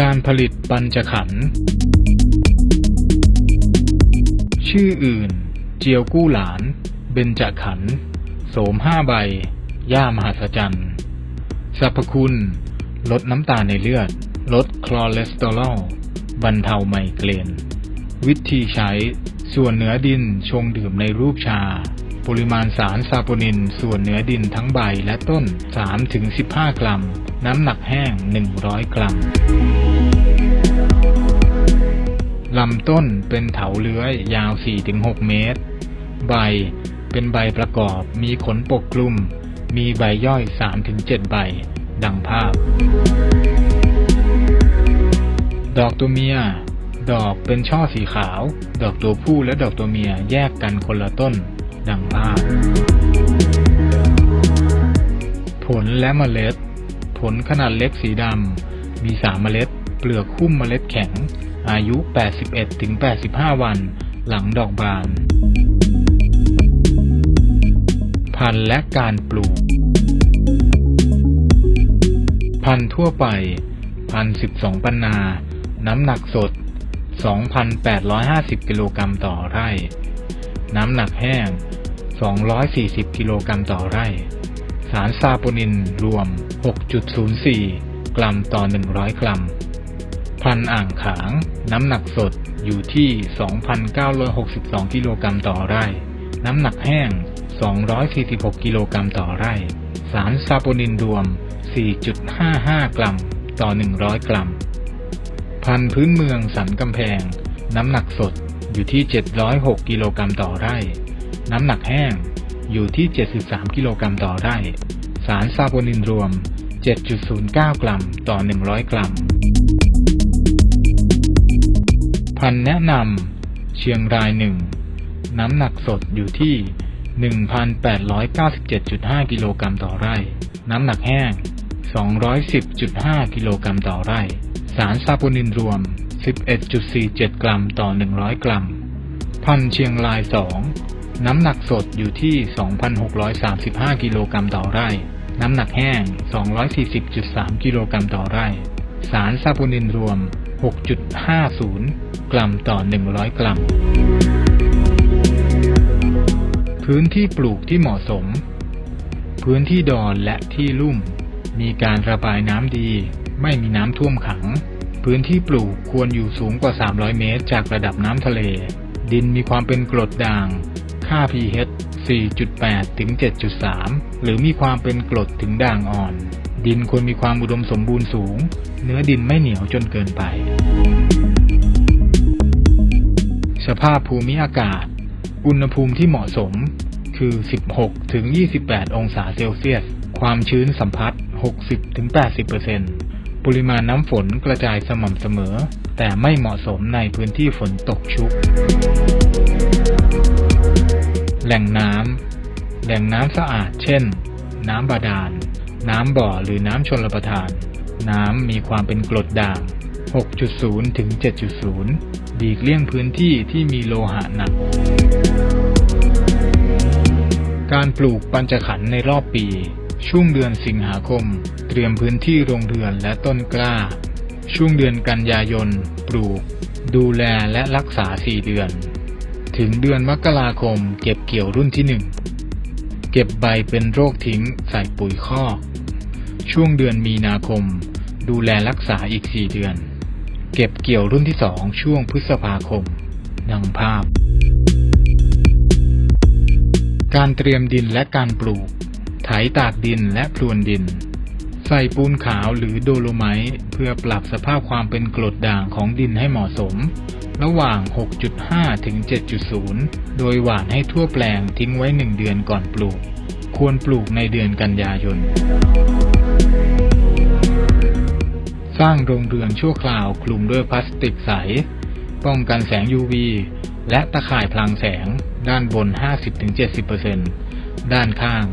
การผลิตปัญจขันธ์ชื่ออื่น เจียวกู้หลาน เบญจขันธ์โสมห้าใบ ย่ามหัศจรรย์สรรพคุณ ลดน้ำตาในเลือด ลดคลอเลสเตอรอล บรรเทาไมเกรน วิธีใช้ ส่วนเหนือดินชงดื่มในรูปชา ปริมาณสารซาโปนินส่วนเนื้อดินทั้งใบและต้น 3-15 กรัม น้ำหนักแห้ง 100 กรัมลำต้นเป็นเถาเลื้อยยาว 4-6 เมตร ใบเป็นใบประกอบมีขนปกคลุม มีใบย่อย 3-7 ใบ ดังภาพ ดอกตัวเมีย ดอกเป็นช่อสีขาว ดอกตัวผู้และดอกตัวเมียแยกกันคนละต้น ดังภาพ ผลและเมล็ด ผลขนาดเล็กสีดำ มีสามเมล็ด เปลือกหุ้มเมล็ดแข็ง อายุ 81-85 วัน หลังดอกบาน พันธุ์และการปลูก พันธุ์ทั่วไป พันสิบสองปันนา น้ำหนักสด 2,850 กิโลกรัมต่อไร่ น้ำหนักแห้ง 240 กิโลกรัมต่อไร่ สารซาโปนินรวม 6.04 กรัมต่อ 100 กรัม พันอ่างขาง น้ำหนักสดอยู่ที่ 2,962 กิโลกรัมต่อไร่ น้ำหนักแห้ง 246 กิโลกรัมต่อไร่ สารซาโปนินรวม 4.55 กรัมต่อ 100 กรัม พันพื้นเมืองสันกำแพง น้ำหนักสดอยู่ที่ 706 กิโลกรัมต่อไร่ น้ำหนักแห้งอยู่ที่ 73 กิโลกรัมต่อไร่ สารซาโปนินรวม 7.09 กรัมต่อ 100 กรัม พันธ์แนะนำเชียงรายหนึ่งน้ำหนักสดอยู่ที่ 1,897.5 กิโลกรัมต่อไร่ น้ำหนักแห้ง 210.5 กิโลกรัมต่อไร่ สารซาโปนินรวม 11.47 กรัมต่อ 100 กรัม พันธ์เชียงราย2 น้ำหนักสดอยู่ที่ 2,635 กิโลกรัมต่อไร่ น้ำหนักแห้ง 240.3 กิโลกรัมต่อไร่ สารซาโปนินรวม 6.50 กรัมต่อ 100 กรัม พื้นที่ปลูกที่เหมาะสม พื้นที่ดอนและที่ลุ่ม มีการระบายน้ำดี ไม่มีน้ำท่วมขัง พื้นที่ปลูกควรอยู่สูงกว่า 300 เมตร จากระดับน้ำทะเล ดินมีความเป็นกรดด่าง ค่า pH 4.8 ถึง 7.3 หรือมีความเป็นกรดถึงด่างอ่อน ดินควรมีความอุดมสมบูรณ์สูง เนื้อดินไม่เหนียวจนเกินไป สภาพภูมิอากาศ อุณหภูมิที่เหมาะสม คือ 16 ถึง 28 องศาเซลเซียส ความชื้นสัมผัส 60 ถึง 80%ปริมาณน้ำฝนกระจายสม่ำเสมอ แต่ไม่เหมาะสมในพื้นที่ฝนตกชุก แหล่งน้ำแหล่งน้ำสะอาด เช่น น้ำบาดาล น้ำบ่อหรือน้ำชนลประทาน น้ำมีความเป็นกรดด่าง 6.0 ถึง 7.0 ดีกเลี่ยงพื้นที่ที่มีโลหะหนัก การปลูกปัญจขันในรอบปี ช่วงเดือนสิงหาคม เตรียมพื้นที่โรงเรือนและต้นกล้า ช่วงเดือนกันยายน ปลูก ดูแลและรักษา 4 เดือน ถึงเดือนมกราคมเก็บเกี่ยวรุ่นที่ 1 เก็บใบเป็นโรคทิ้งใส่ปุ๋ยคอก ช่วงเดือนมีนาคม ดูแลรักษาอีก 4 เดือน เก็บเกี่ยวรุ่นที่ 2 ช่วงพฤษภาคม ดังภาพ การเตรียมดินและการปลูก ไถตากดินและพรวนดิน ใส่ปูนขาวหรือโดโลไมต์เพื่อปรับสภาพความเป็นกรดด่างของดินให้เหมาะสม ระหว่าง 6.5 ถึง 7.0 โดยหว่านให้ทั่วแปลงทิ้งไว้ 1 เดือนก่อนปลูก ควรปลูกในเดือนกันยายน สร้างโรงเรือนชั่วคราวคลุมด้วยพลาสติกใส ป้องกันแสง UV และตะข่ายพลังแสง ด้านบน 50-70%ด้านข้าง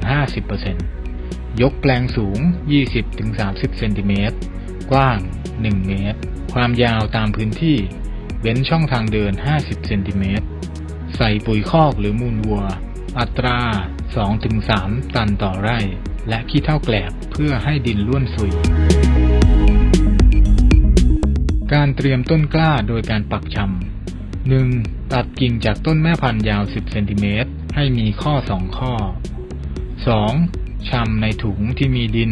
50%ยกแปลงสูง 20-30 เซนติเมตร กว้าง 1 เมตร ความยาวตามพื้นที่ ว้นช่องทางเดิน 50 เซนติเมตร ใส่ปุ๋ยคอกหรือมูลวัว อัตรา 2-3 ตันต่อไร่ และขี้เถ้าแกลบเพื่อให้ดินล้วนซุย การเตรียมต้นกล้าโดยการปักชำ 1. ตัดกิ่งจากต้นแม่พันธุ์ยาว 10 เซนติเมตร ให้มีข้อ 2 ข้อ 2. ชำในถุงที่มีดิน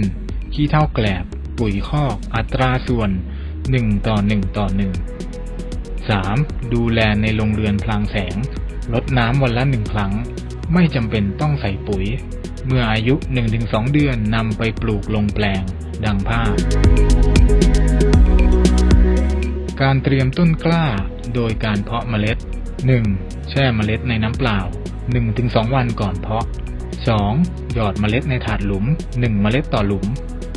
ขี้เถ้าแกลบ ปุ๋ยคอก อัตราส่วน 1 ต่อ 1 ต่อ 1 3. ดูแลในโรงเรือนพลางแสง ลดน้ำวันละหนึ่งครั้ง ไม่จำเป็นต้องใส่ปุ๋ย เมื่ออายุ 1-2 เดือนนำไปปลูกลงแปลง ดังภาพ การเตรียมต้นกล้า โดยการเพาะเมล็ด 1. แช่เมล็ดในน้ำเปล่า 1-2 วันก่อนเพาะ 2. หยอดเมล็ดในถาดหลุม 1 เมล็ดต่อหลุม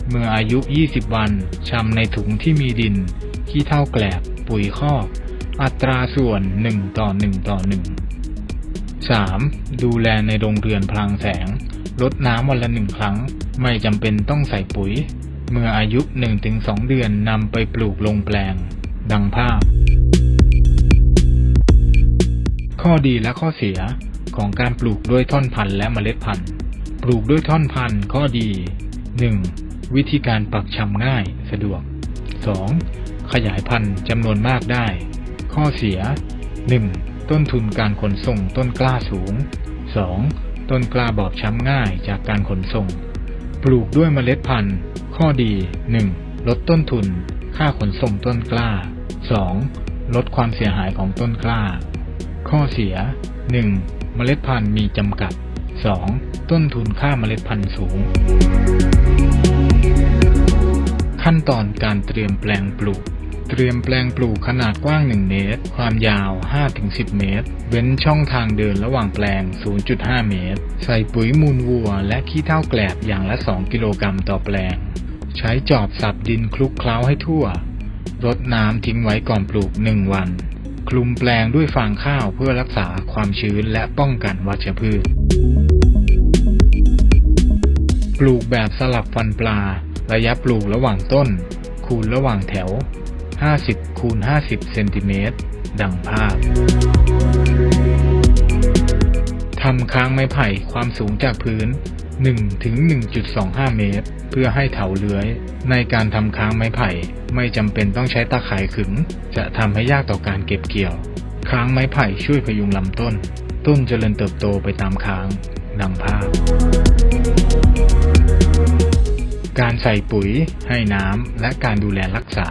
เมื่ออายุ 20 วันชำในถุงที่มีดิน ขี้เถ้าแกลบ ปุ๋ยคอก อัตราส่วน 1 ต่อ 1 ต่อ 1 3. ดูแลในโรงเรือนพลางแสง ลดน้ำวันละหนึ่งครั้ง ไม่จำเป็นต้องใส่ปุ๋ย เมื่ออายุ 1-2 เดือนนำไปปลูกลงแปลง ดังภาพ ข้อดีและข้อเสียของการปลูกด้วยท่อนพันธุ์และเมล็ดพันธุ์ ปลูกด้วยท่อนพันธุ์ข้อดี 1. วิธีการปักชำง่ายสะดวก 2. ขยายพันธุ์จำนวนมากได้ ข้อเสีย 1. ต้นทุนการขนส่งต้นกล้าสูง 2. ต้นกล้าบอบช้ำง่ายจากการขนส่ง ปลูกด้วยเมล็ดพันธุ์ ข้อดี 1. ลดต้นทุน ค่าขนส่งต้นกล้า 2. ลดความเสียหายของต้นกล้า ข้อเสีย 1. เมล็ดพันธุ์มีจำกัด 2. ต้นทุนค่าเมล็ดพันธุ์สูง ขั้นตอนการเตรียมแปลงปลูก เตรียมแปลงปลูกขนาดกว้าง 1 เมตร ความยาว 5-10 เมตร เว้นช่องทางเดินระหว่างแปลง 0.5 เมตร ใส่ปุ๋ยมูลวัว และขี้เถ้าแกลบอย่างละ 2 กิโลกรัมต่อแปลง ใช้จอบสับดินคลุกเคล้าให้ทั่ว รดน้ำทิ้งไว้ก่อนปลูก 1 วัน คลุมแปลงด้วยฟางข้าวเพื่อรักษาความชื้นและป้องกันวัชพืช ปลูกแบบสลับฟันปลา ระยะปลูกระหว่างต้นคูณระหว่างแถว 50 คูณ 50 เซนติเมตร ดังภาพ ทำค้างไม้ไผ่ความสูงจากพื้น 1 ถึง 1.25 เมตร เพื่อให้เถาเลื้อย ในการทำค้างไม้ไผ่ ไม่จำเป็นต้องใช้ตาข่ายขึง จะทำให้ยากต่อการเก็บเกี่ยว ค้างไม้ไผ่ช่วยพยุงลำต้น ต้นเจริญเติบโตไปตามค้าง ดังภาพ การใส่ปุ๋ย ให้น้ำ และการดูแลรักษา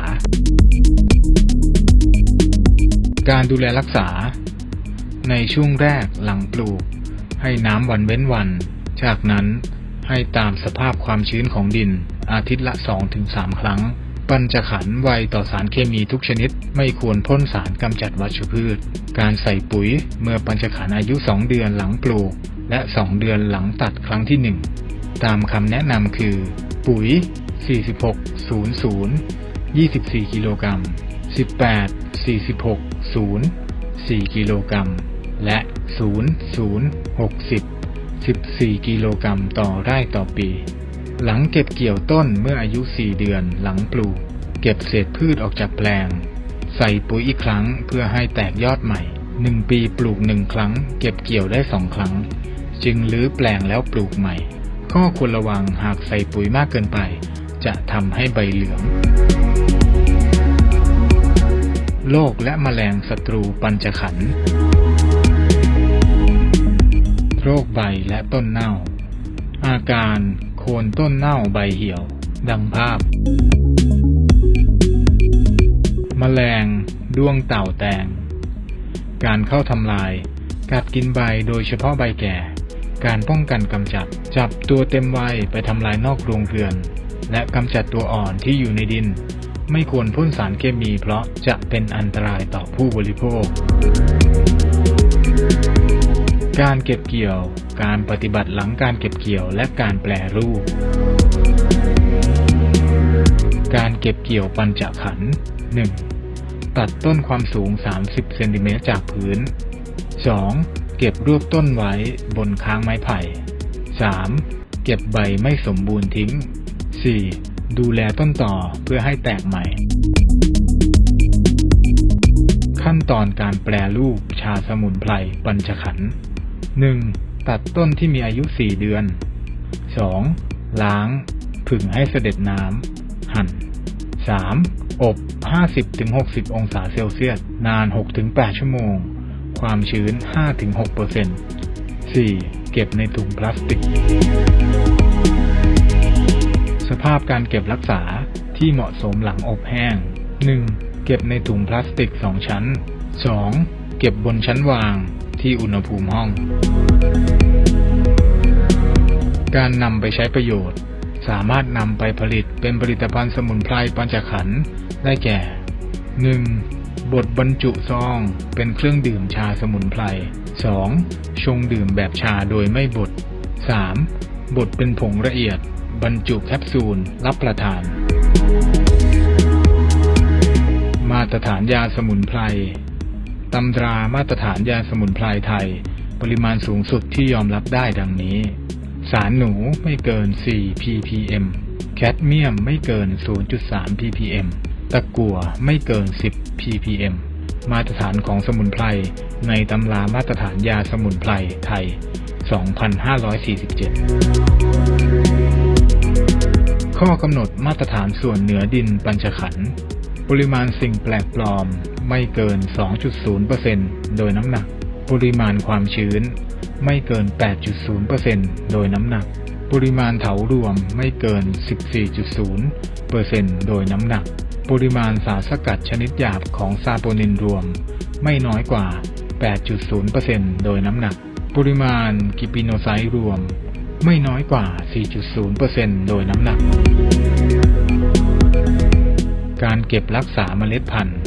การดูแลรักษา ในช่วงแรกหลังปลูก ให้น้ำวันเว้นวัน จากนั้นให้ตามสภาพความชื้นของดิน อาทิตย์ละ 2-3 ครั้ง ปัญจขันไวต่อสารเคมีทุกชนิด ไม่ควรพ่นสารกำจัดวัชพืช การใส่ปุ๋ยเมื่อปัญจขันอายุ 2 เดือนหลังปลูก และ 2 เดือนหลังตัดครั้งที่ 1 ตามคำแนะนำคือ ปุ๋ย 46 00 24 กิโลกรัม 18 46 0 4 กิโลกรัม และ 0 0 60 14 กิโลกรัมต่อไร่ต่อปี หลังเก็บเกี่ยวต้นเมื่ออายุ 4 เดือนหลังปลูก เก็บเศษพืชออกจากแปลง ใส่ปุ๋ยอีกครั้งเพื่อให้แตกยอดใหม่ 1 ปีปลูก 1 ครั้ง เก็บเกี่ยวได้ 2 ครั้ง จึงรื้อแปลงแล้วปลูกใหม่ ข้อควรระวังหากใส่ปุ๋ยมากเกินไปจะทำให้ใบเหลือง โรคและแมลงศัตรูปัญจขันธ์ โรคใบและต้นเน่า อาการโคนต้นเน่าใบเหี่ยว ดังภาพแมลงด้วงเต่าแตง การเข้าทำลาย กัดกินใบโดยเฉพาะใบแก่ การป้องกันกำจัด จับตัวเต็มวัยไปทำลายนอกโรงเรือน และกำจัดตัวอ่อนที่อยู่ในดิน ไม่ควรพ่นสารเคมีเพราะจะเป็นอันตรายต่อผู้บริโภค การเก็บเกี่ยว การปฏิบัติหลังการเก็บเกี่ยวและการแปรรูป การเก็บเกี่ยวปัญจขันธ์ 1. ตัดต้นความสูง 30 เซนติเมตรจากพื้น 2. เก็บรวบต้นไว้บนค้างไม้ไผ่ 3. เก็บใบไม่สมบูรณ์ทิ้ง 4. ดูแลต้นต่อเพื่อให้แตกใหม่ ขั้นตอนการแปรรูปชาสมุนไพรปัญจขันธ์ 1. ตัดต้นที่มีอายุ 4 เดือน 2. ล้าง ผึ่งให้เสด็จน้ำ หั่น 3. อบ 50-60 องศาเซลเซียส นาน 6-8 ชั่วโมง ความชื้น 5-6% 4. เก็บในถุงพลาสติก สภาพการเก็บรักษาที่เหมาะสมหลังอบแห้ง 1. เก็บในถุงพลาสติก 2 ชั้น 2. เก็บบนชั้นวางที่อุณหภูมิห้อง การนำไปใช้ประโยชน์ สามารถนำไปผลิตเป็นผลิตภัณฑ์สมุนไพรปัญจขันธ์ได้แก่ 1. บดบรรจุซองเป็นเครื่องดื่มชาสมุนไพร 2. ชงดื่มแบบชาโดยไม่บด 3. บดเป็นผงละเอียด บรรจุแคปซูล รับประทาน มาตรฐานยาสมุนไพรตำรามาตรฐานยาสมุนไพรไทย ปริมาณสูงสุดที่ยอมรับได้ดังนี้ สารหนูไม่เกิน 4 ppm แคดเมียมไม่เกิน 0.3 ppm ตะกั่วไม่เกิน 10 ppm มาตรฐานของสมุนไพรในตำรามาตรฐานยาสมุนไพรไทย 2547 ข้อกำหนดมาตรฐานส่วนเหนือดินปัญจขัน ปริมาณสิ่งแปลกปลอมไม่เกิน 2.0%โดยน้ำหนัก ปริมาณความชื้น ไม่เกิน 8.0%โดยน้ำหนัก ปริมาณเถารวมไม่เกิน 14.0%โดยน้ำหนัก ปริมาณสารสกัดชนิดหยาบของซาโปนินรวม ไม่น้อยกว่า 8.0%โดยน้ำหนัก ปริมาณกิปิโนไซต์รวม ไม่น้อยกว่า 4.0%โดยน้ำหนัก การเก็บรักษาเมล็ดพันธุ์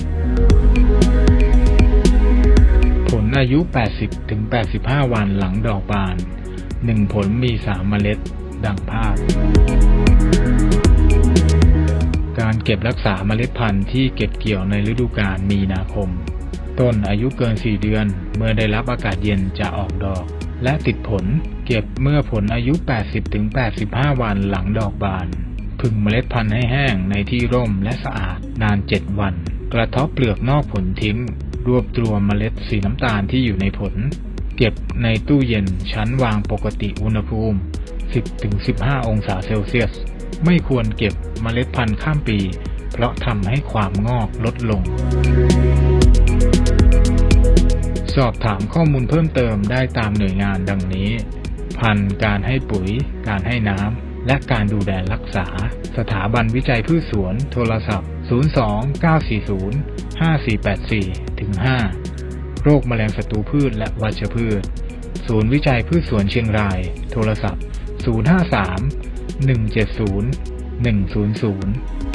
ผลอายุ 80-85 วันหลังดอกบาน 1 ผลมี 3 เมล็ด ดังภาพ การเก็บรักษาเมล็ดพันธุ์ที่เก็บเกี่ยวในฤดูกาลมีนาคม ต้นอายุเกิน 4 เดือน เมื่อได้รับอากาศเย็นจะออกดอก และติดผลเก็บเมื่อผลอายุ 80-85 วันหลังดอกบาน พึงเมล็ดพันธุ์ให้แห้งในที่ร่มและสะอาดนาน 7 วัน กระทาะเปลือกนอกผลทิ้ง รวบรวมเมล็ดสีน้ำตาลที่อยู่ในผล เก็บในตู้เย็นชั้นวางปกติอุณหภูมิ 10-15 องศาเซลเซียส ไม่ควรเก็บเมล็ดพันธุ์ข้ามปี เพราะทำให้ความงอกลดลง สอบถามข้อมูลเพิ่มเติมได้ตามหน่วยงานดังนี้ พันธุ์การให้ปุ๋ย การให้น้ำ และการดูแลรักษา สถาบันวิจัยพืชสวน โทรศัพท์ 02 940 5484ถึง5โรคแมลงศัตรูพืชและวัชพืช ศูนย์วิจัยพืชสวนเชียงราย โทรศัพท์ 053 170 100